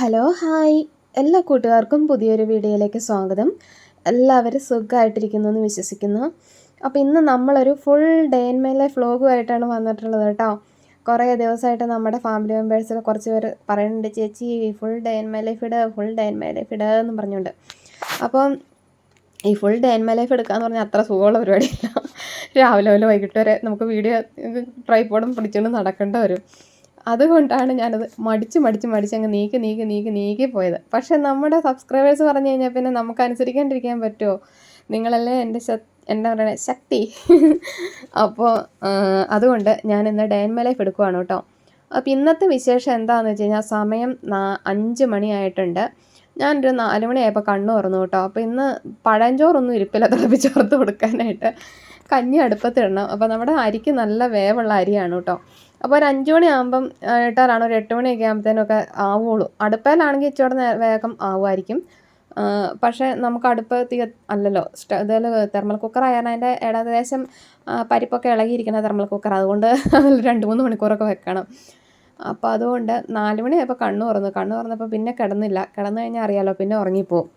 Hello hi. എല്ലാ കൂട്ടുകാർക്കും പുതിയൊരു വീഡിയോയിലേക്ക് സ്വാഗതം. എല്ലാവരും സുഖമായിട്ടിരിക്കുന്നു എന്ന് വിശ്വസിക്കുന്നു. അപ്പോൾ ഇന്ന് നമ്മളൊരു full day in my life വ്ലോഗുമായിട്ടാണ് വന്നിട്ടുള്ളത് കേട്ടോ. കുറേ ദിവസമായിട്ട് നമ്മുടെ ഫാമിലി മെമ്പേഴ്സിൽ കുറച്ച് പേര് പറയുന്നുണ്ട് ചേച്ചി full day in my life full day in my life എന്ന് പറഞ്ഞുകൊണ്ട്. അപ്പം ഈ full day in my life എടുക്കാന്ന് പറഞ്ഞാൽ അത്ര സുഖമുള്ള പരിപാടിയില്ല. രാവിലെ വൈകിട്ട് വരെ നമുക്ക് വീഡിയോ ട്രൈപ്പോഡും പിടിച്ചുകൊണ്ട് നടക്കേണ്ട വരും. അതുകൊണ്ടാണ് ഞാനത് മടിച്ച് മടിച്ച് മടിച്ച് അങ്ങ് നീക്കി നീക്കി നീക്കി നീക്കി പോയത്. പക്ഷെ നമ്മുടെ സബ്സ്ക്രൈബേഴ്സ് പറഞ്ഞു കഴിഞ്ഞാൽ പിന്നെ നമുക്ക് അനുസരിക്കാണ്ടിരിക്കാൻ പറ്റുമോ നിങ്ങളല്ലേ എന്റെ എന്താ പറയുക ശക്തി. അപ്പോൾ അതുകൊണ്ട് ഞാൻ ഇന്ന് ഡേ ഇൻ ലൈഫ് എടുക്കുവാണ് കേട്ടോ. അപ്പോൾ ഇന്നത്തെ വിശേഷം എന്താണെന്ന് വെച്ച് കഴിഞ്ഞാൽ സമയം നാ അഞ്ച് മണിയായിട്ടുണ്ട്. ഞാനൊരു നാല് മണിയായപ്പോൾ കണ്ണു തുറന്നു കേട്ടോ. അപ്പോൾ ഇന്ന് പഴഞ്ചോറൊന്നും ഇരിപ്പില്ല തിളപ്പിച്ചോർത്ത് കൊടുക്കാനായിട്ട്. കഞ്ഞി അടുപ്പത്തിടണം അപ്പോൾ നമ്മുടെ അരിക്ക് നല്ല വേവുള്ള അരിയാണ് കേട്ടോ അപ്പോൾ ഒരു അഞ്ച് മണിയാകുമ്പം ഇട്ടാലാണ് ഒരു എട്ട് മണിയൊക്കെ ആകുമ്പോഴത്തേനൊക്കെ ആവുള്ളൂ. അടുപ്പയിലാണെങ്കിൽ ഇച്ചിരി നേ വേഗം ആവുമായിരിക്കും. പക്ഷേ നമുക്ക് അടുപ്പ് തീ അല്ലല്ലോ ഇതിൽ തെർമൽ കുക്കർ അതിന്റെ ഏകദേശം പരിപ്പൊക്കെ ഇളകിയിരിക്കുന്ന തെർമൽ കുക്കർ. അതുകൊണ്ട് അതിൽ രണ്ട് മൂന്ന് മണിക്കൂറൊക്കെ വെക്കണം. അപ്പോൾ അതുകൊണ്ട് നാല് മണിയായപ്പോൾ കണ്ണു തുറന്നു. കണ്ണു തുറന്നപ്പോൾ പിന്നെ കിടന്നില്ല. കിടന്നു കഴിഞ്ഞാൽ അറിയാലോ പിന്നെ ഉറങ്ങിപ്പോവും.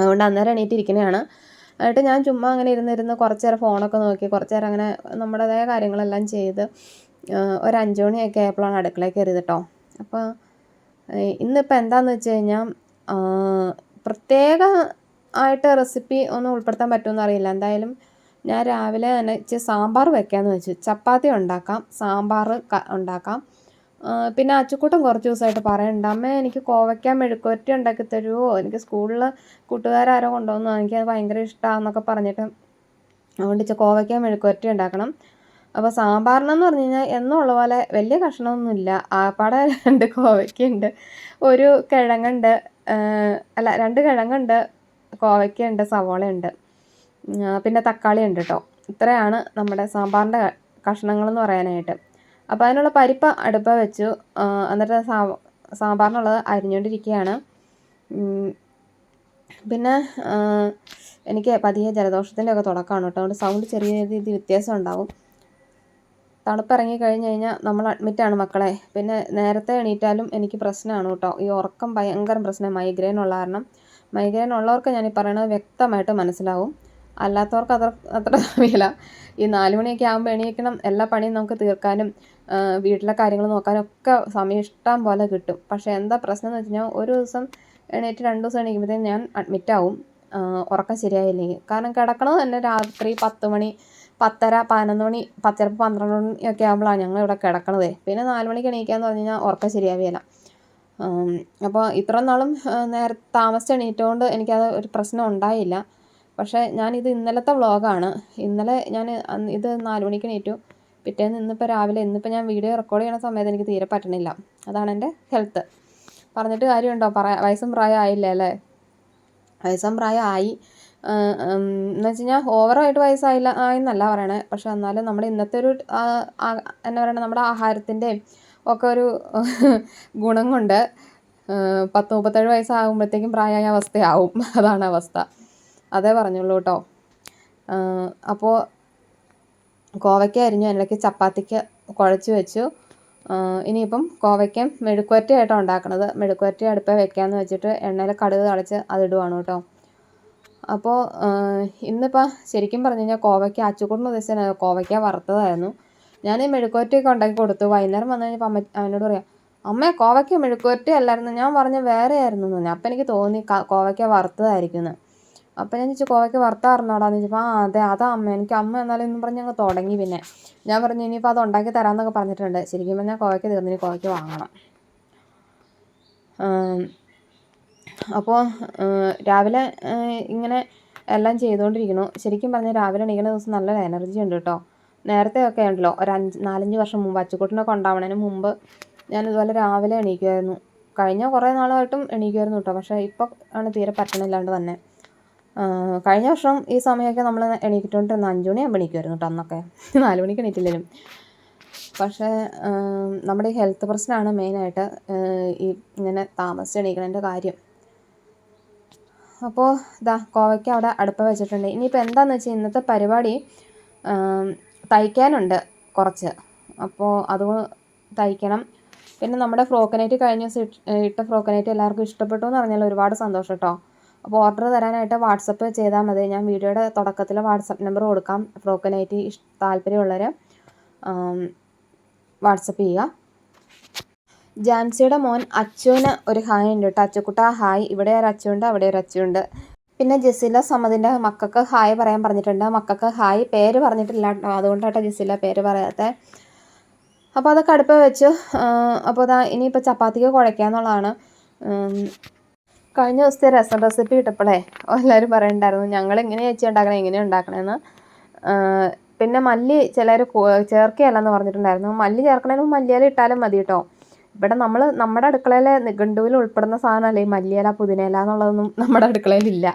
അതുകൊണ്ട് അന്നേരം എണീറ്റിരിക്കുന്നതാണ് എന്നിട്ട് ഞാൻ ചുമ്മാ അങ്ങനെ ഇരുന്നിരുന്ന് കുറച്ച് നേരം ഫോണൊക്കെ നോക്കി കുറച്ച് നേരം അങ്ങനെ നമ്മുടേതായ കാര്യങ്ങളെല്ലാം ചെയ്ത് ഒരു അഞ്ച് മണിയൊക്കെ ആയപ്പോഴാണ് അടുക്കളയിൽ കയറിയത് കേട്ടോ അപ്പോൾ ഇന്നിപ്പോൾ എന്താണെന്ന് വെച്ച് കഴിഞ്ഞാൽ പ്രത്യേക ആയിട്ട് റെസിപ്പി ഒന്നും ഉൾപ്പെടുത്താൻ പറ്റുമെന്ന് അറിയില്ല. എന്തായാലും ഞാൻ രാവിലെ തന്നെ ഇച്ചിരി സാമ്പാർ വെക്കാമെന്ന് വെച്ചു. ചപ്പാത്തി ഉണ്ടാക്കാം സാമ്പാർ ഉണ്ടാക്കാം. പിന്നെ അച്ചുക്കൂട്ടം കുറച്ച് ദിവസമായിട്ട് പറയണ്ട. അമ്മ എനിക്ക് കോവയ്ക്ക മെഴുക്കുവരട്ടി ഉണ്ടാക്കി തരുമോ എനിക്ക് സ്കൂളിൽ കൂട്ടുകാരാരോ കൊണ്ടുവന്നു? എനിക്ക് അത് ഭയങ്കര ഇഷ്ടമാണെന്നൊക്കെ പറഞ്ഞിട്ട് അതുകൊണ്ട് കോവയ്ക്ക മെഴുക്കുവരട്ടി ഉണ്ടാക്കണം. അപ്പോൾ സാമ്പാറിനെന്ന് പറഞ്ഞു കഴിഞ്ഞാൽ എന്നുള്ള പോലെ വലിയ കഷ്ണമൊന്നുമില്ല. ആപ്പാടെ രണ്ട് കോവയ്ക്കുണ്ട് ഒരു കിഴങ്ങുണ്ട്. അല്ല രണ്ട് കിഴങ്ങുണ്ട് കോവയ്ക്കുണ്ട് സവോളയുണ്ട്. പിന്നെ തക്കാളി ഉണ്ട് കേട്ടോ. ഇത്രയാണ് നമ്മുടെ സാമ്പാറിന്റെ കഷ്ണങ്ങളെന്ന് പറയാനായിട്ട്. അപ്പോൾ അതിനുള്ള പരിപ്പ് അടുപ്പ വെച്ചു. എന്നിട്ട് സാ സാമ്പാറിനുള്ളത് അരിഞ്ഞുകൊണ്ടിരിക്കുകയാണ് പിന്നെ എനിക്ക് പതിയെ ജലദോഷത്തിന്റെ ഒക്കെ തുടക്കമാണ് കേട്ടോ. അതുകൊണ്ട് സൗണ്ട് ചെറിയ രീതിയിൽ വ്യത്യാസം ഉണ്ടാവും തണുപ്പിറങ്ങി കഴിഞ്ഞ് കഴിഞ്ഞാൽ നമ്മൾ അഡ്മിറ്റാണ് മക്കളെ. പിന്നെ നേരത്തെ എണീറ്റാലും എനിക്ക് പ്രശ്നമാണ് കേട്ടോ. ഈ ഉറക്കം ഭയങ്കര പ്രശ്നം. മൈഗ്രെയിൻ ഉള്ള കാരണം. മൈഗ്രെയിൻ ഉള്ളവർക്ക് ഞാൻ ഈ പറയണത് വ്യക്തമായിട്ട് മനസ്സിലാവും. അല്ലാത്തവർക്ക് അത്ര അത്ര സമയമില്ല. ഈ നാല് മണിയൊക്കെ ആകുമ്പോൾ എണീക്കണം. എല്ലാ പണിയും നമുക്ക് തീർക്കാനും വീട്ടിലെ കാര്യങ്ങൾ നോക്കാനും ഒക്കെ സമയം ഇഷ്ടം പോലെ കിട്ടും. പക്ഷേ എന്താ പ്രശ്നം എന്ന് വെച്ചാൽ ഒരു ദിവസം എണീറ്റ് രണ്ട് ദിവസം എണീക്കുമ്പോഴത്തേക്കും ഞാൻ അഡ്മിറ്റ് ആവും. ഉറക്കം ശരിയായില്ലെങ്കിൽ. കാരണം കിടക്കണത് തന്നെ രാത്രി പത്ത് മണി പത്തര പതിനൊന്ന് മണി പത്ത് ചിലപ്പോൾ പന്ത്രണ്ട് മണിയൊക്കെ ആകുമ്പോഴാണ് ഞങ്ങൾ ഇവിടെ കിടക്കണതേ. പിന്നെ നാല് മണിക്ക് എണീക്കാന്ന് പറഞ്ഞു കഴിഞ്ഞാൽ ഉറക്കം ശരിയാവുകയില്ല അപ്പോൾ ഇത്ര നാളും നേരെ താമസിച്ച് എണീറ്റുകൊണ്ട് എനിക്കത് ഒരു പ്രശ്നം ഉണ്ടായില്ല. പക്ഷേ ഞാനിത് ഇന്നലത്തെ വ്ളോഗാണ്. ഇന്നലെ ഞാൻ ഇത് നാല് മണിക്ക് എണീറ്റു. പിറ്റേന്ന് ഇന്നിപ്പോൾ രാവിലെ ഇന്നിപ്പോൾ ഞാൻ വീഡിയോ റെക്കോർഡ് ചെയ്യണ സമയത്ത് എനിക്ക് തീരെ പറ്റണില്ല. അതാണ് എന്റെ ഹെൽത്ത്. പറഞ്ഞിട്ട് കാര്യമുണ്ടോ? പറയാ വയസ്സും പ്രായം ആയില്ല അല്ലേ? വയസ്സും പ്രായം ആയി എന്ന് വെച്ച് കഴിഞ്ഞാൽ ഓവറായിട്ട് വയസ്സായില്ല ആയെന്നല്ല പറയണേ. പക്ഷെ എന്നാലും നമ്മുടെ ഇന്നത്തെ ഒരു എന്നാ പറയണത് നമ്മുടെ ആഹാരത്തിന്റെയും ഒക്കെ ഒരു ഗുണം കൊണ്ട് പത്ത് മുപ്പത്തേഴ് വയസ്സാകുമ്പോഴത്തേക്കും പ്രായമായ അവസ്ഥയാവും. അതാണ് അവസ്ഥ. അതേ പറഞ്ഞുള്ളൂ കേട്ടോ. അപ്പോൾ കോവയ്ക്ക അരിഞ്ഞു അതിലേക്ക് ചപ്പാത്തിക്ക് കുഴച്ച് വെച്ചു. ഇനിയിപ്പം കോവയ്ക്കം മെഴുക്കുവരട്ടിയായിട്ടാണ് ഉണ്ടാക്കണത്. മെഴുക്കുവരട്ടി അടുപ്പേ വെക്കാമെന്ന് വെച്ചിട്ട് എണ്ണയിൽ കടുക് തളിച്ച് അതിടുവാണ് കേട്ടോ. അപ്പോൾ ഇന്നിപ്പോൾ ശരിക്കും പറഞ്ഞു കഴിഞ്ഞാൽ കോവയ്ക്ക അച്ചുകൂടിന് ഉദ്ദേശിച്ച കോവയ്ക്ക വറുത്തതായിരുന്നു. ഞാൻ ഈ മെഴുക്കുവരട്ടിയൊക്കെ ഉണ്ടാക്കി കൊടുത്തു. വൈകുന്നേരം വന്നു കഴിഞ്ഞപ്പോൾ അമ്മ അവനോട് പറയാം അമ്മേ കോവയ്ക്ക മെഴുക്കുവരട്ടി അല്ലായിരുന്നു. ഞാൻ പറഞ്ഞ വേറെ ആയിരുന്നു എന്ന് പറഞ്ഞു അപ്പം എനിക്ക് തോന്നി കോവയ്ക്ക വറുത്തതായിരിക്കും എന്ന് അപ്പം ഞാൻ ചോദിച്ചു കോവയ്ക്ക വറുത്തായിരുന്നോടാന്ന് ചോദിച്ചപ്പോൾ ആ അതെ അതാ അമ്മ. എനിക്ക് അമ്മ എന്നാലും എന്നും പറഞ്ഞ് ഞങ്ങൾ തുടങ്ങി പിന്നെ. ഞാൻ പറഞ്ഞു ഇനിയിപ്പോൾ അത് ഉണ്ടാക്കി തരാമെന്നൊക്കെ പറഞ്ഞിട്ടുണ്ട്. ശരിക്കും പറഞ്ഞാൽ കോവയ്ക്ക് തീർന്നു. ഇനി കോവയ്ക്ക് വാങ്ങണം. അപ്പോൾ രാവിലെ ഇങ്ങനെ എല്ലാം ചെയ്തുകൊണ്ടിരിക്കുന്നു. ശരിക്കും പറഞ്ഞാൽ രാവിലെ എണീക്കുന്ന ദിവസം നല്ലൊരു എനർജി ഉണ്ട് കേട്ടോ. നേരത്തെ ഒക്കെ ഉണ്ടല്ലോ ഒരു അഞ്ച് നാലഞ്ച് വർഷം മുമ്പ് അച്ചുക്കുട്ടിനൊക്കെ ഉണ്ടാവണതിന് മുമ്പ് ഞാൻ ഇതുപോലെ രാവിലെ എണീക്കുമായിരുന്നു കഴിഞ്ഞ കുറേ നാളായിട്ടും എണീക്കുമായിരുന്നു കേട്ടോ. പക്ഷേ ഇപ്പോൾ ആണ് തീരെ പറ്റണില്ലാണ്ട് തന്നെ. കഴിഞ്ഞ വർഷം ഈ സമയമൊക്കെ നമ്മൾ എണീറ്റിട്ടുണ്ടിരുന്ന അഞ്ച് മണിയാകുമ്പോൾ എണീക്കുമായിരുന്നു കേട്ടോ അന്നൊക്കെ. നാല് മണിക്ക് എണീറ്റില്ലേലും പക്ഷേ നമ്മുടെ ഈ ഹെൽത്ത് പ്രശ്നമാണ് മെയിനായിട്ട് ഈ ഇങ്ങനെ താമസിച്ച് എണീക്കണതിന്റെ കാര്യം. അപ്പോൾ ഇതാ കോവയ്ക്ക് അവിടെ അടുപ്പ് വെച്ചിട്ടുണ്ട്. ഇനിയിപ്പോൾ എന്താണെന്ന് വെച്ചാൽ ഇന്നത്തെ പരിപാടി തയ്ക്കാനുണ്ട് കുറച്ച്. അപ്പോൾ അത് തയ്ക്കണം. പിന്നെ നമ്മുടെ ഫ്രോക്കനൈറ്റ് കഴിഞ്ഞ ദിവസം ഇട്ട ഫ്രോക്കനൈറ്റ് എല്ലാവർക്കും ഇഷ്ടപ്പെട്ടു എന്ന് പറഞ്ഞാൽ ഒരുപാട് സന്തോഷം കേട്ടോ. അപ്പോൾ ഓർഡർ തരാനായിട്ട് വാട്സപ്പ് ചെയ്താൽ മതി. ഞാൻ വീഡിയോയുടെ തുടക്കത്തിൽ വാട്സപ്പ് നമ്പർ കൊടുക്കാം. ഫ്രോക്കനായിട്ട് ഇഷ് താല്പര്യമുള്ളവർ വാട്സപ്പ് ചെയ്യുക. ജാൻസിയുടെ മോൻ അച്ചുവിന് ഒരു ഹായ് ഉണ്ട് കേട്ടോ. അച്ചുക്കുട്ട ഹായ്. ഇവിടെ ഒരു അച്ചുണ്ട് അവിടെ ഒരു അച്ചുണ്ട്. പിന്നെ ജെസില സമതിന്റെ മക്കൾക്ക് ഹായ് പറയാൻ പറഞ്ഞിട്ടുണ്ട്. മക്കൾക്ക് ഹായ് പേര് പറഞ്ഞിട്ടില്ല കേട്ടോ. അതുകൊണ്ടാട്ടോ ജെസില പേര് പറയാത്തത് അപ്പോൾ അതൊക്കെ അടുപ്പ് വെച്ചു. അപ്പോൾ അതാ ഇനിയിപ്പോൾ ചപ്പാത്തിക്ക് കുഴയ്ക്കാന്നുള്ളതാണ്. കഴിഞ്ഞ ദിവസത്തെ രസം റെസിപ്പി ഇട്ടപ്പോഴേ എല്ലാവരും പറയണ്ടായിരുന്നു ഞങ്ങൾ എങ്ങനെ ചേച്ചി ഉണ്ടാക്കണേ? എങ്ങനെ ഉണ്ടാക്കണേന്ന്? പിന്നെ മല്ലി ചിലർ ചേർക്കുകയല്ലെന്ന് പറഞ്ഞിട്ടുണ്ടായിരുന്നു. മല്ലി ചേർക്കണേന് മല്ലിയില ഇട്ടാലും മതി കേട്ടോ ഇവിടെ നമ്മൾ നമ്മുടെ അടുക്കളയിലെ നിഘണ്ടുവിൽ ഉൾപ്പെടുന്ന സാധനമല്ലേ ഈ മല്ലിയില പുതിനയില എന്നുള്ളതൊന്നും നമ്മുടെ അടുക്കളയിലില്ല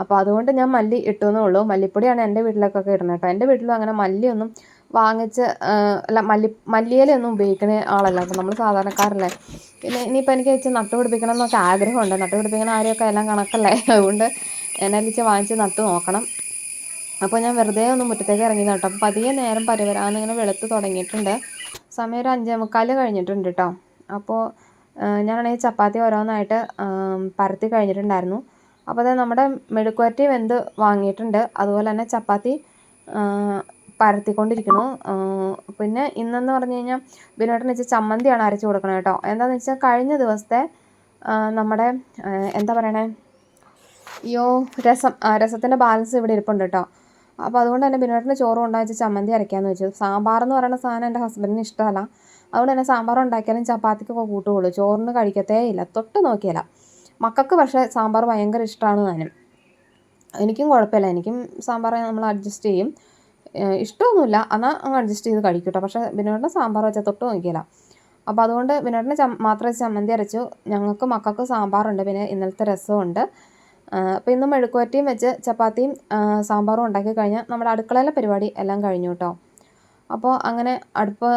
അപ്പോൾ അതുകൊണ്ട് ഞാൻ മല്ലി ഇട്ടു എന്നേ ഉള്ളൂ. മല്ലിപ്പൊടിയാണ് എന്റെ വീട്ടിലേക്കൊക്കെ ഇടുന്നത് കേട്ടോ എന്റെ വീട്ടിലും അങ്ങനെ മല്ലിയൊന്നും വാങ്ങിച്ച് അല്ല മല്ലി മല്ലിയിലൊന്നും ഉപയോഗിക്കുന്ന ആളല്ല. അപ്പം നമ്മൾ സാധാരണക്കാരല്ലേ. പിന്നെ ഇനിയിപ്പോൾ എനിക്ക് വെച്ച് നട്ടു പിടിപ്പിക്കണം എന്നൊക്കെ ആഗ്രഹമുണ്ട്. നട്ടു പിടിപ്പിക്കുന്ന ആരെയൊക്കെ എല്ലാം കണക്കല്ലേ. അതുകൊണ്ട് എന്നെ വാങ്ങിച്ച് നട്ടു നോക്കണം. അപ്പോൾ ഞാൻ വെറുതെ ഒന്ന് മുറ്റത്തേക്ക് ഇറങ്ങി കേട്ടോ. അപ്പോൾ പതിയെ നേരം പരിവരാന്ന് ഇങ്ങനെ വെളുത്ത് തുടങ്ങിയിട്ടുണ്ട്. സമയം ഒരു അഞ്ചേ മുക്കാൽ കഴിഞ്ഞിട്ടുണ്ട് കേട്ടോ. അപ്പോൾ ഞാനാണെങ്കിൽ ചപ്പാത്തി ഓരോന്നായിട്ട് പരത്തി കഴിഞ്ഞിട്ടുണ്ടായിരുന്നു. അപ്പോൾ അത് നമ്മുടെ മെഴുക്കുവരട്ടി വെന്ത് വാങ്ങിയിട്ടുണ്ട്. അതുപോലെ തന്നെ ചപ്പാത്തി പരത്തിക്കൊണ്ടിരിക്കുന്നു. പിന്നെ ഇന്നെന്ന് പറഞ്ഞു കഴിഞ്ഞാൽ ബിനോട്ടിന് വെച്ച് ചമ്മന്തിയാണ് അരച്ച് കൊടുക്കണത് കേട്ടോ. എന്താണെന്ന് വെച്ചാൽ കഴിഞ്ഞ ദിവസത്തെ നമ്മുടെ എന്താ പറയണേ? യോ രസം രസത്തിന്റെ ബാലൻസ് ഇവിടെ ഇരിപ്പുണ്ട് കേട്ടോ. അപ്പോൾ അതുകൊണ്ട് തന്നെ ബിനോട്ടിന് ചോറ് കൊണ്ടുവച്ച് ചമ്മന്തി അരയ്ക്കാമെന്ന് വെച്ചു. സാമ്പാർ എന്ന് പറയുന്ന സാധനം എന്റെ ഹസ്ബൻഡിന് ഇഷ്ടമല്ല. അതുകൊണ്ട് തന്നെ സാമ്പാർ ഉണ്ടാക്കിയാലും ചപ്പാത്തിക്കൊക്കെ കൂട്ടുകയുള്ളൂ ചോറിന് കഴിക്കത്തേ ഇല്ല. തൊട്ട് നോക്കിയല്ല മക്കൾക്ക് പക്ഷേ സാമ്പാർ ഭയങ്കര ഇഷ്ടമാണ് താനും എനിക്കും കുഴപ്പമില്ല. എനിക്കും സാമ്പാർ നമ്മൾ അഡ്ജസ്റ്റ് ചെയ്യും. ഇഷ്ടമൊന്നുമില്ല. എന്നാൽ അങ്ങ് അഡ്ജസ്റ്റ് ചെയ്ത് കഴിക്കൂട്ടോ കേട്ടോ. പക്ഷേ ബിനോട്ടിന് സാമ്പാർ വെച്ചാൽ തൊട്ട് നോക്കിയില്ല അപ്പോൾ അതുകൊണ്ട് ബിനോട്ടിന് ചം മാത്രമേ ചമ്മന്തി അരച്ചു. ഞങ്ങൾക്ക് മക്കൾക്ക് സാമ്പാറുണ്ട്. പിന്നെ ഇന്നലത്തെ രസമുണ്ട്. അപ്പോൾ ഇന്ന് മെഴുക്കുവരട്ടിയും വെച്ച് ചപ്പാത്തിയും സാമ്പാറും ഉണ്ടാക്കി കഴിഞ്ഞാൽ നമ്മുടെ അടുക്കളയിലെ പരിപാടി എല്ലാം കഴിഞ്ഞു കേട്ടോ. അപ്പോൾ അങ്ങനെ അടുപ്പ്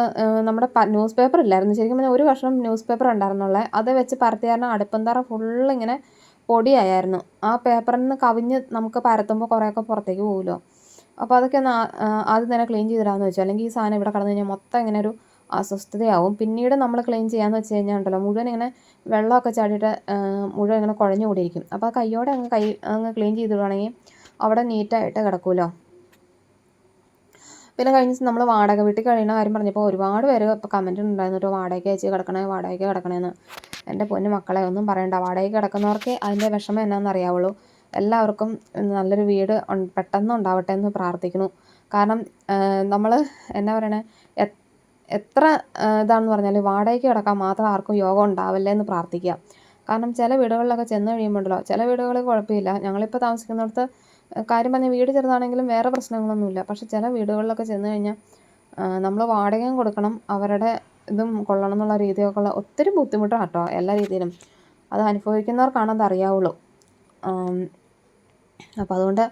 നമ്മുടെ ന്യൂസ് പേപ്പർ ഇല്ലായിരുന്നു. ശരിക്കും പറഞ്ഞാൽ ഒരു വർഷം ന്യൂസ് പേപ്പർ ഉണ്ടായിരുന്നുള്ളത് അത് വെച്ച് പരത്തി കാരണം അടുപ്പം തറ ഫുള്ള് ഇങ്ങനെ പൊടിയായിരുന്നു ആ പേപ്പറിൽ നിന്ന് കവിഞ്ഞ് നമുക്ക് പരത്തുമ്പോൾ കുറേയൊക്കെ പുറത്തേക്ക് പോകുമല്ലോ അപ്പോൾ അതൊക്കെ ഒന്ന് ആദ്യം തന്നെ ക്ലീൻ ചെയ്തിടാമെന്ന് വെച്ചു. അല്ലെങ്കിൽ ഈ സാധനം ഇവിടെ കടന്നു കഴിഞ്ഞാൽ മൊത്തം ഇങ്ങനെ ഒരു അസ്വസ്ഥതയാവും. പിന്നീട് നമ്മൾ ക്ലീൻ ചെയ്യാമെന്ന് വെച്ച് കഴിഞ്ഞാൽ ഉണ്ടല്ലോ മുഴുവൻ ഇങ്ങനെ വെള്ളമൊക്കെ ചാടിയിട്ട് മുഴുവൻ ഇങ്ങനെ കുഴഞ്ഞു കൂടിയിരിക്കും. അപ്പോൾ കയ്യോടെ അങ്ങ് കൈ അങ്ങ് ക്ലീൻ ചെയ്തിടുവാണെങ്കിൽ അവിടെ നീറ്റായിട്ട് കിടക്കുമല്ലോ പിന്നെ കഴിഞ്ഞ ദിവസം നമ്മൾ വാടക വീട്ടിൽ കഴിയുന്ന കാര്യം പറഞ്ഞപ്പോൾ ഒരുപാട് പേര് ഇപ്പോൾ കമന്റ് ഉണ്ടായിരുന്നു കേട്ടോ വാടകയ്ക്ക് അയച്ച് കിടക്കണേ വാടകയ്ക്ക് കിടക്കണേന്ന്. എന്റെ പൊന്നു മക്കളെ ഒന്നും പറയണ്ട. വാടകയ്ക്ക് കിടക്കുന്നവർക്ക് അതിന്റെ വിഷമം എന്നാണെന്ന് അറിയാവുള്ളൂ എല്ലാവർക്കും നല്ലൊരു വീട് പെട്ടെന്ന് ഉണ്ടാവട്ടെ എന്ന് പ്രാർത്ഥിക്കുന്നു. കാരണം നമ്മൾ എന്നാ പറയണേ എത്ര ഇതാണെന്ന് പറഞ്ഞാൽ വാടകയ്ക്ക് കിടക്കാൻ മാത്രം ആർക്കും യോഗം ഉണ്ടാവില്ല എന്ന് പ്രാർത്ഥിക്കുക. കാരണം ചില വീടുകളിലൊക്കെ ചെന്ന് കഴിയുമ്പോഴല്ലോ ചില വീടുകളിൽ കുഴപ്പമില്ല. ഞങ്ങളിപ്പോൾ താമസിക്കുന്നിടത്ത് കാര്യം പറഞ്ഞാൽ വീട് ചെറുതാണെങ്കിലും വേറെ പ്രശ്നങ്ങളൊന്നുമില്ല. പക്ഷേ ചില വീടുകളിലൊക്കെ ചെന്ന് കഴിഞ്ഞാൽ നമ്മൾ വാടകയും കൊടുക്കണം അവരുടെ ഇതും കൊള്ളണം എന്നുള്ള രീതിയൊക്കെ ഉള്ള ഒത്തിരി ബുദ്ധിമുട്ടാണ് കേട്ടോ എല്ലാ രീതിയിലും. അത് അനുഭവിക്കുന്നവർക്കാണ് അറിയാവുള്ളൂ അപ്പോൾ അതുകൊണ്ട്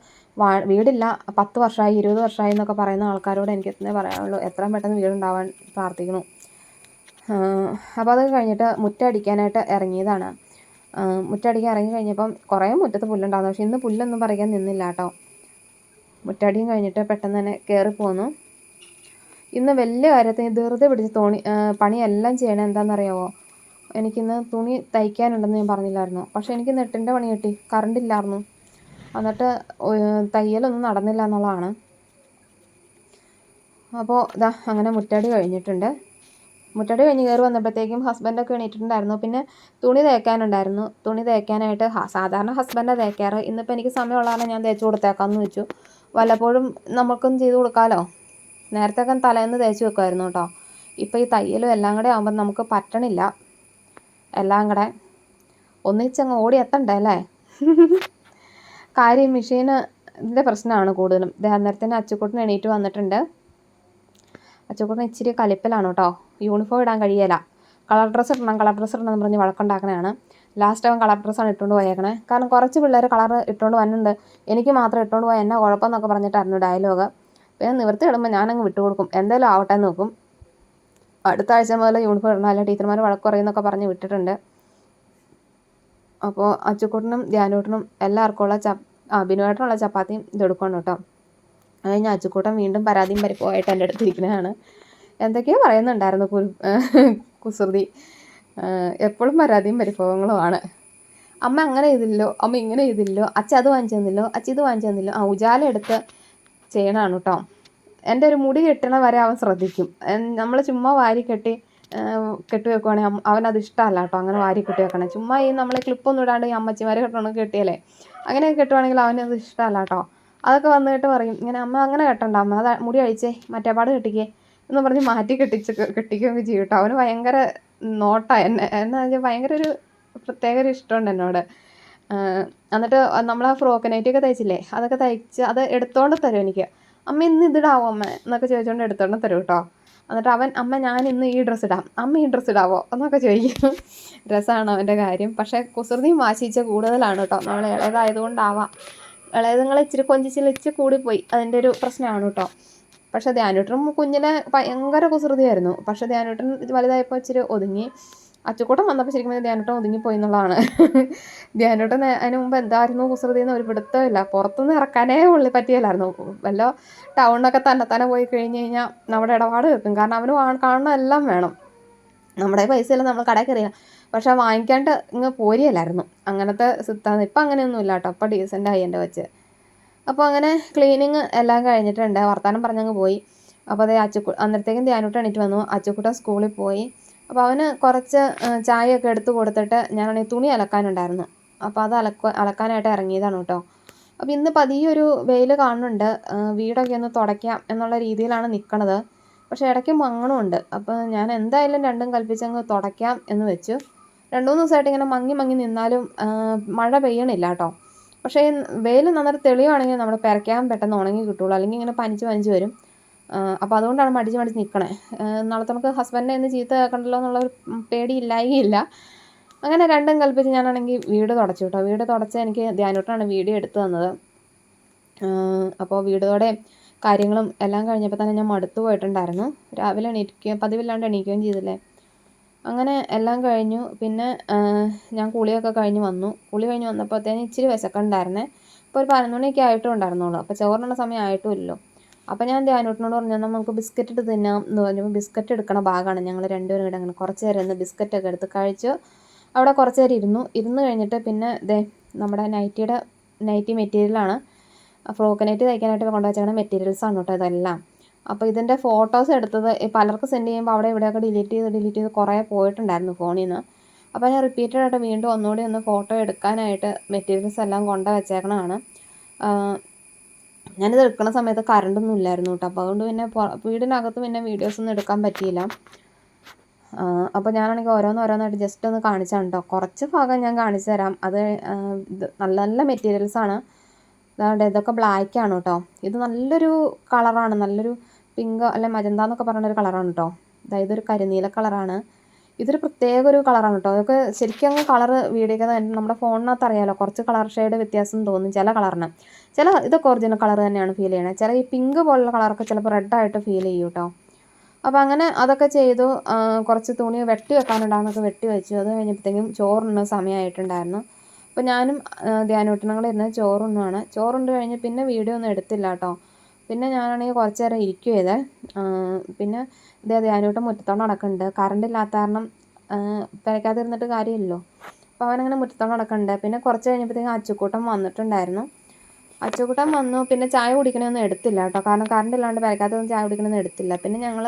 വീടില്ല. പത്ത് വർഷമായി ഇരുപത് വർഷമായി എന്നൊക്കെ പറയുന്ന ആൾക്കാരോട് എനിക്ക് എത്രേ പറയാനുള്ളൂ. എത്രയും പെട്ടെന്ന് വീടുണ്ടാവാൻ പ്രാർത്ഥിക്കുന്നു. അപ്പോൾ അത് കഴിഞ്ഞിട്ട് മുറ്റടിക്കാനായിട്ട് ഇറങ്ങിയതാണ്. മുറ്റടിക്കാൻ ഇറങ്ങി കഴിഞ്ഞപ്പം കുറേ മുറ്റത്ത് പുല്ലുണ്ടായിരുന്നു. പക്ഷേ ഇന്ന് പുല്ലൊന്നും പറയാൻ നിന്നില്ല കേട്ടോ. മുറ്റടിയും കഴിഞ്ഞിട്ട് പെട്ടെന്ന് തന്നെ കയറി പോന്നു. ഇന്ന് വലിയ കാര്യത്തിന് ധൃതി പിടിച്ച് തോണി പണിയെല്ലാം ചെയ്യണേ എന്താണെന്നറിയാമോ എനിക്കിന്ന് തുണി തയ്ക്കാനുണ്ടെന്ന് ഞാൻ പറഞ്ഞില്ലായിരുന്നു. പക്ഷേ എനിക്ക് നെട്ടിന്റെ പണി കിട്ടി. കറണ്ട് ഇല്ലായിരുന്നു എന്നിട്ട് തയ്യലൊന്നും നടന്നില്ല എന്നുള്ളതാണ്. അപ്പോൾ ഇതാ അങ്ങനെ മുറ്റടി കഴിഞ്ഞിട്ടുണ്ട്. മുറ്റടി കഴിഞ്ഞ് കയറി വന്നപ്പോഴത്തേക്കും ഹസ്ബൻഡൊക്കെ എണീറ്റിട്ടുണ്ടായിരുന്നു. പിന്നെ തുണി തേക്കാനുണ്ടായിരുന്നു. തുണി തേക്കാനായിട്ട് സാധാരണ ഹസ്ബൻഡാണ് തേക്കാറ്. ഇന്നിപ്പോൾ എനിക്ക് സമയമുള്ളതാണ് ഞാൻ തേച്ച് കൊടുത്തേക്കാമെന്ന് വെച്ചു. വല്ലപ്പോഴും നമുക്കും ചെയ്ത് കൊടുക്കാമല്ലോ നേരത്തെ തലേന്ന് തേച്ച് വെക്കുമായിരുന്നു കേട്ടോ. ഇപ്പോൾ ഈ തയ്യലും എല്ലാം കൂടെ ആകുമ്പോൾ നമുക്ക് പറ്റണില്ല. എല്ലാം കൂടെ ഒന്നിച്ചങ്ങ് ഓടി എത്തണ്ടേ അല്ലേ? കാര്യം മെഷീനിന്റെ പ്രശ്നമാണ് കൂടുതലും. അന്നേരത്തിന് അച്ചുക്കുട്ടൻ എണീറ്റ് വന്നിട്ടുണ്ട്. അച്ചുക്കുട്ടൻ ഇച്ചിരി കലിപ്പലാണ് കേട്ടോ. യൂണിഫോം ഇടാൻ കഴിയല. കളർ ഡ്രസ്സ് ഇടണം കളർ ഡ്രസ്സ് ഇടണം എന്ന് പറഞ്ഞ് വഴക്കുണ്ടാക്കണതാണ് ലാസ്റ്റ് അവൻ കളർ ഡ്രസ്സാണ് ഇട്ടുകൊണ്ട് പോയേക്കണേ. കാരണം കുറച്ച് പിള്ളേർ കളർ ഇട്ടുകൊണ്ട് വന്നിട്ടുണ്ട് എനിക്ക് മാത്രം ഇട്ടുകൊണ്ട് പോയാൽ എന്നാ കുഴപ്പമെന്നൊക്കെ പറഞ്ഞിട്ടായിരുന്നു ഡയലോഗ് പിന്നെ നിവർത്തി ഇടുമ്പോൾ ഞാനങ്ങ് വിട്ടുകൊടുക്കും എന്തായാലും ആവട്ടെ നോക്കും. അടുത്ത ആഴ്ച മുതൽ യൂണിഫോം ഇടണം അല്ലെങ്കിൽ ടീച്ചർമാർ വഴക്ക് കുറയുന്നൊക്കെ പറഞ്ഞ് വിട്ടിട്ടുണ്ട്. അപ്പോൾ അച്ചുക്കുട്ടനും ധ്യാനൂട്ടനും എല്ലാവർക്കും ഉള്ള ച ആ ബിനുവേട്ടനുള്ള ചപ്പാത്തിയും ഇതെടുക്കണം കേട്ടോ അത് കഴിഞ്ഞ് അച്ചുക്കൂട്ടൻ വീണ്ടും പരാതിയും പരിപ്പുമായിട്ട് എന്റെ അടുത്തിരിക്കുന്നതാണ് എന്തൊക്കെയോ പറയുന്നുണ്ടായിരുന്നു കുൽ കുസൃതി. എപ്പോഴും പരാതിയും പരിഭവങ്ങളുമാണ് അമ്മ അങ്ങനെ ചെയ്തില്ലോ അമ്മ ഇങ്ങനെ ചെയ്തില്ലോ അച്ഛ അത് വാങ്ങിച്ചു തന്നില്ലോ അച്ഛ ഇത് വാങ്ങിച്ചു തന്നില്ലോ ആ ഉജാല എടുത്ത് ചെയ്യണതാണ് കേട്ടോ. എന്റെ ഒരു മുടി കെട്ടണ വരെ അവൻ ശ്രദ്ധിക്കും. നമ്മൾ ചുമ്മാ വാരി കെട്ടി കെട്ടി വെക്കുവാണെങ്കിൽ അവനത് ഇഷ്ടമല്ല കേട്ടോ. അങ്ങനെ വാരി കെട്ടി വെക്കണം ചുമ്മാ ഈ നമ്മളെ ക്ലിപ്പൊന്നും ഇടാണ്ട് ഈ അമ്മച്ചിമാരെ കെട്ടണം കെട്ടിയല്ലേ അങ്ങനെ കെട്ടുവാണെങ്കിൽ അവനത് ഇഷ്ടമല്ല കേട്ടോ. അതൊക്കെ വന്നിട്ട് പറയും. ഇങ്ങനെ അമ്മ അങ്ങനെ കെട്ടണ്ട. അമ്മ അത് മുടി അഴിച്ചേ. മറ്റേ പാട് കെട്ടിക്കേ. എന്ന് പറഞ്ഞ് മാറ്റി കെട്ടിച്ച് കെട്ടിക്കുകയൊക്കെ ചെയ്യും കേട്ടോ. അവന് ഭയങ്കര നോട്ട. എന്നെ എന്നാ വെച്ചാൽ ഭയങ്കര ഒരു പ്രത്യേക ഒരു ഇഷ്ടമുണ്ട് എന്നോട്. എന്നിട്ട് നമ്മൾ ആ ഫ്രോക്ക് നൈറ്റിയൊക്കെ തയ്ച്ചില്ലേ? അതൊക്കെ തയ്ച്ച് അത് എടുത്തോണ്ട് തരും എനിക്ക്. അമ്മ ഇന്ന് ഇതിടാവോ അമ്മ? എന്നൊക്കെ ചോദിച്ചുകൊണ്ട് എടുത്തോണ്ട് തരും കേട്ടോ. എന്നിട്ട് അവൻ അമ്മ ഞാൻ ഇന്ന് ഈ ഡ്രസ്സ് ഇടാം. അമ്മ ഈ ഡ്രസ്സ് ഇടാവോ? എന്നൊക്കെ ചോദിക്കും രസമാണ് അവന്റെ കാര്യം. പക്ഷേ കുസൃതിയും വാശിച്ച കൂടുതലാണ് കേട്ടോ. നമ്മൾ ഇളയതായതുകൊണ്ടാവാം. ഇളയതുങ്ങൾ ഇച്ചിരി കൊഞ്ചിച്ചിലിച്ച് കൂടിപ്പോയി. അതിന്റെ ഒരു പ്രശ്നമാണ് കേട്ടോ. പക്ഷേ ധ്യാനൂട്ടനും കുഞ്ഞിനെ ഭയങ്കര കുസൃതിയായിരുന്നു. പക്ഷേ ധ്യാനൂട്ടൻ വലുതായപ്പോൾ ഇച്ചിരി ഒതുങ്ങി. അച്ചുക്കൂട്ടം വന്നപ്പോൾ ശരിക്കും ധ്യാനോട്ടം ഒതുങ്ങിപ്പോയി എന്നുള്ളതാണ്. ധ്യാനോട്ടം അതിന് മുമ്പ് എന്തായിരുന്നു കുസൃതി എന്ന് ഒരു പിടുത്തമില്ല. പുറത്തുനിന്ന് ഇറക്കാനേ ഉള്ളി പറ്റിയല്ലായിരുന്നു. വല്ല ടൗണിലൊക്കെ തന്നെ തന്നെ പോയി കഴിഞ്ഞ് കഴിഞ്ഞാൽ നമ്മുടെ ഇടപാട് വെക്കും കാരണം അവന് കാണുന്ന എല്ലാം വേണം. നമ്മുടെ പൈസയെല്ലാം നമ്മൾ കടയിൽ കയറിയ. പക്ഷെ വാങ്ങിക്കാണ്ട് ഇങ്ങ് പോരിയല്ലായിരുന്നു. അങ്ങനത്തെ സിത്താന്ന് ഇപ്പം അങ്ങനെയൊന്നും ഇല്ല കേട്ടോ അപ്പം ഡീസന്റായി എന്റെ വെച്ച് അപ്പോൾ അങ്ങനെ ക്ലീനിങ് എല്ലാം കഴിഞ്ഞിട്ടുണ്ട്. വർത്തമാനം പറഞ്ഞങ്ങ് പോയി. അപ്പോൾ അതേ അച്ചുക്കു അന്നേരത്തേക്കും ധ്യാനോട്ട് എണീറ്റ് വന്നു. അച്ചുക്കുട്ടൻ സ്കൂളിൽ പോയി. അപ്പോൾ അവന് കുറച്ച് ചായയൊക്കെ എടുത്തു കൊടുത്തിട്ട് ഞാനാണെങ്കിൽ തുണി അലക്കാനുണ്ടായിരുന്നു. അപ്പോൾ അത് അലക്ക അലക്കാനായിട്ട് ഇറങ്ങിയതാണ് കേട്ടോ. അപ്പോൾ ഇന്ന് പതിയൊരു വെയിൽ കാണുന്നുണ്ട്. വീടൊക്കെ ഒന്ന് തുടയ്ക്കാം എന്നുള്ള രീതിയിലാണ് നിൽക്കണത് പക്ഷേ ഇടയ്ക്ക് മങ്ങണമുണ്ട് അപ്പോൾ ഞാൻ എന്തായാലും രണ്ടും കൽപ്പിച്ചങ്ങ് തുടയ്ക്കാം എന്ന് വെച്ചു. രണ്ട് മൂന്ന് ദിവസമായിട്ട് ഇങ്ങനെ മങ്ങി മങ്ങി നിന്നാലും മഴ പെയ്യണില്ല കേട്ടോ. പക്ഷേ വെയിൽ നന്നായിട്ട് തെളിയുവാണെങ്കിൽ നമ്മുടെ പെരയ്ക്കാൻ പെട്ടെന്ന് ഉണങ്ങി കിട്ടുള്ളൂ. അല്ലെങ്കിൽ ഇങ്ങനെ പനിച്ച് പനിച്ച് വരും. അപ്പോൾ അതുകൊണ്ടാണ് മടിച്ച് മടിച്ച് നിൽക്കണേ നാളത്തെ നമുക്ക് ഹസ്ബൻഡിനെ ഇന്ന് ചീത്ത കേൾക്കണ്ടല്ലോ എന്നുള്ളൊരു പേടി ഇല്ലായില്ല. അങ്ങനെ രണ്ടും കൽപ്പിച്ച് ഞാനാണെങ്കിൽ വീട് തുടച്ചു കേട്ടോ വീട് തുടച്ച് എനിക്ക് ധ്യാനോട്ടാണ് വീഡിയോ എടുത്തു തന്നത്. അപ്പോൾ വീടോടെ കാര്യങ്ങളും എല്ലാം കഴിഞ്ഞപ്പോൾ തന്നെ ഞാൻ മടുത്തു പോയിട്ടുണ്ടായിരുന്നു. രാവിലെ എണീക്കുകയും പതിവില്ലാണ്ട് എണീക്കുകയും ചെയ്തില്ലേ? അങ്ങനെ എല്ലാം കഴിഞ്ഞു. പിന്നെ ഞാൻ കുളിയൊക്കെ കഴിഞ്ഞ് വന്നു. കുളി കഴിഞ്ഞ് വന്നപ്പോഴത്തേന് ഇച്ചിരി വിശക്കുണ്ടായിരുന്നേ. അപ്പോൾ ഒരു പതിനൊന്ന് മണിയൊക്കെ ആയിട്ടും ഉണ്ടായിരുന്നുള്ളൂ അപ്പോൾ ചോറിനുള്ള സമയം ആയിട്ടുമില്ലല്ലോ. അപ്പോൾ ഞാൻ ധ്യാനോട്ടിനോട് പറഞ്ഞു നമുക്ക് ബിസ്ക്കറ്റ് ഇട്ട് തിന്നാം. എന്ന് പറഞ്ഞപ്പോൾ ബിസ്ക്കറ്റ് എടുക്കണ ഭാഗമാണ് ഞങ്ങൾ രണ്ടുപേരും കൂടെ അങ്ങനെ കുറച്ച് നേരം ഇന്ന് ബിസ്ക്കറ്റൊക്കെ എടുത്ത് കഴിച്ചു അവിടെ കുറച്ച് നേരം ഇരുന്നു. ഇരുന്ന് കഴിഞ്ഞിട്ട് പിന്നെ ദേ നമ്മുടെ നൈറ്റിയുടെ നൈറ്റി മെറ്റീരിയലാണ് ഫ്രോക്ക് നൈറ്റി തയ്ക്കാനായിട്ട് കൊണ്ടുവച്ചേക്കണ മെറ്റീരിയൽസാണ് കേട്ടോ ഇതെല്ലാം. അപ്പോൾ ഇതിന്റെ ഫോട്ടോസ് എടുത്തത് പലർക്കും സെൻഡ് ചെയ്യുമ്പോൾ അവിടെ ഇവിടെയൊക്കെ ഡിലീറ്റ് ചെയ്ത് ഡിലീറ്റ് ചെയ്ത് കുറേ പോയിട്ടുണ്ടായിരുന്നു ഫോണിൽ നിന്ന്. അപ്പോൾ ഞാൻ റിപ്പീറ്റഡ് ആയിട്ട് വീണ്ടും ഒന്നുകൂടി ഒന്ന് ഫോട്ടോ എടുക്കാനായിട്ട് മെറ്റീരിയൽസ് എല്ലാം കൊണ്ട് വെച്ചേക്കണതാണ് ഞാനിത് എടുക്കുന്ന സമയത്ത് കറണ്ടൊന്നും ഇല്ലായിരുന്നു കേട്ടോ അപ്പോൾ അതുകൊണ്ട് പിന്നെ വീടിനകത്ത് പിന്നെ വീഡിയോസ് ഒന്നും എടുക്കാൻ പറ്റിയില്ല. അപ്പോൾ ഞാനാണെങ്കിൽ ഓരോന്നോരോന്നായിട്ട് ജസ്റ്റ് ഒന്ന് കാണിച്ചാണ് കേട്ടോ കുറച്ച് ഭാഗം ഞാൻ കാണിച്ചു തരാം. അത് നല്ല നല്ല മെറ്റീരിയൽസാണ് അതാണ്ട് ഇതൊക്കെ ബ്ലാക്ക് ആണ് കേട്ടോ ഇത് നല്ലൊരു കളറാണ് നല്ലൊരു പിങ്ക് അല്ലെ മജന്ത എന്നൊക്കെ പറയുന്ന ഒരു കളറാണ് കേട്ടോ അതായത് ഒരു കരിനീല കളറാണ് ഇതൊരു പ്രത്യേക ഒരു കളറാണ് കേട്ടോ. അതൊക്കെ ശരിക്കും അങ്ങ് കളർ വീഡിയോ നമ്മുടെ ഫോണിനകത്ത് അറിയാലോ. കുറച്ച് കളർ ഷെയ്ഡ് വ്യത്യാസം തോന്നും ചില കളറിന്. ചില ഇതൊക്കെ ഒറിജിനൽ കളർ തന്നെയാണ് ഫീൽ ചെയ്യണത് ചില ഈ പിങ്ക് പോലുള്ള കളറൊക്കെ ചിലപ്പോൾ റെഡായിട്ട് ഫീൽ ചെയ്യും കേട്ടോ. അപ്പോൾ അങ്ങനെ അതൊക്കെ ചെയ്തു കുറച്ച് തുണി വെട്ടി വെക്കാനുണ്ടാകുന്നൊക്കെ വെട്ടി വെച്ചു. അത് കഴിഞ്ഞപ്പോഴത്തേക്കും ചോറുണ്ണ സമയമായിട്ടുണ്ടായിരുന്നു. അപ്പോൾ ഞാനും ധ്യാനൂട്ടനും ഇരുന്ന് ചോറുണ്ണുവാണ്. ചോറുണ്ട് കഴിഞ്ഞ് പിന്നെ വീഡിയോ ഒന്നും എടുത്തില്ല കേട്ടോ. പിന്നെ ഞാനാണെങ്കിൽ കുറച്ച് നേരം ഇരിക്കും പിന്നെ ഇതേ ധ്യാനൂട്ടൻ മുറ്റത്തോണ്ട് നടക്കുന്നുണ്ട് കറണ്ട് ഇല്ലാത്ത കാരണം പെരയ്ക്കാതിരുന്നിട്ട് കാര്യമില്ലല്ലോ. അപ്പോൾ അവനങ്ങനെ മുറ്റത്തോണ്ട് നടക്കുന്നുണ്ട് പിന്നെ കുറച്ച് കഴിഞ്ഞപ്പോഴത്തേക്കും അച്ചുക്കൂട്ടം വന്നിട്ടുണ്ടായിരുന്നു. അച്ചുക്കൂട്ടം വന്നു. പിന്നെ ചായ കുടിക്കണമെന്നും എടുത്തില്ല കേട്ടോ. കാരണം കറണ്ട് ഇല്ലാണ്ട് പെരയ്ക്കകത്തൊന്നും ചായ കുടിക്കണമെന്ന് എടുത്തില്ല. പിന്നെ ഞങ്ങൾ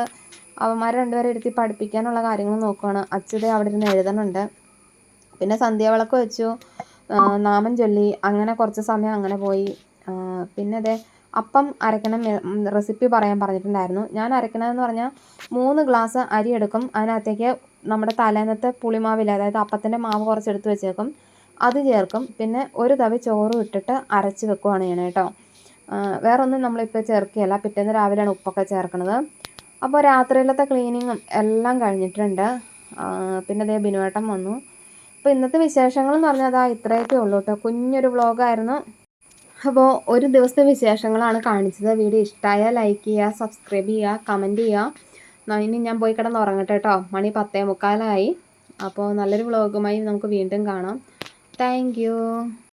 അവന്മാരെ രണ്ടുപേരെ എടുത്തി പഠിപ്പിക്കാനുള്ള കാര്യങ്ങൾ നോക്കുകയാണ് അച്ഛതേ അവിടെ ഇരുന്ന് എഴുതണുണ്ട്. പിന്നെ സന്ധ്യാവിളക്ക് വെച്ചു. നാമം ചൊല്ലി. അങ്ങനെ കുറച്ച് സമയം അങ്ങനെ പോയി. പിന്നെ അതെ അപ്പം അരക്കണം റെസിപ്പി പറയാൻ പറഞ്ഞിട്ടുണ്ടായിരുന്നു. ഞാൻ അരക്കണമെന്ന് പറഞ്ഞാൽ മൂന്ന് ഗ്ലാസ് അരി എടുക്കും. അതിനകത്തേക്ക് നമ്മുടെ തലേന്നത്തെ പുളിമാവില്ല അതായത് അപ്പത്തിന്റെ മാവ് കുറച്ച് എടുത്ത് വെച്ചേക്കും. അത് ചേർക്കും. പിന്നെ ഒരു തവി ചോറും ഇട്ടിട്ട് അരച്ച് വെക്കുവാണ് ഞാൻ കേട്ടോ വേറൊന്നും നമ്മളിപ്പോൾ ചേർക്കുകയല്ല. പിറ്റേന്ന് രാവിലെയാണ് ഉപ്പൊക്കെ ചേർക്കുന്നത് അപ്പോൾ രാത്രിയിലത്തെ ക്ലീനിങ്ങും എല്ലാം കഴിഞ്ഞിട്ടുണ്ട്. പിന്നെ അതേ ബിനുവേട്ടം വന്നു. അപ്പോൾ ഇന്നത്തെ വിശേഷങ്ങൾ എന്ന് പറഞ്ഞാൽ അതാ ഇത്രയൊക്കെ ഉള്ളൂ കേട്ടോ കുഞ്ഞൊരു വ്ളോഗായിരുന്നു അപ്പോൾ ഒരു ദിവസത്തെ വിശേഷങ്ങളാണ് കാണിച്ചത്. വീഡിയോ ഇഷ്ടമായാൽ ലൈക്ക് ചെയ്യുക സബ്സ്ക്രൈബ് ചെയ്യുക കമന്റ് ചെയ്യുക. ഇനി ഞാൻ പോയി കിടന്ന് ഉറങ്ങട്ടെ കേട്ടോ മണി പത്തേ മുക്കാലായി. അപ്പോൾ നല്ലൊരു വ്ളോഗുമായി നമുക്ക് വീണ്ടും കാണാം. താങ്ക്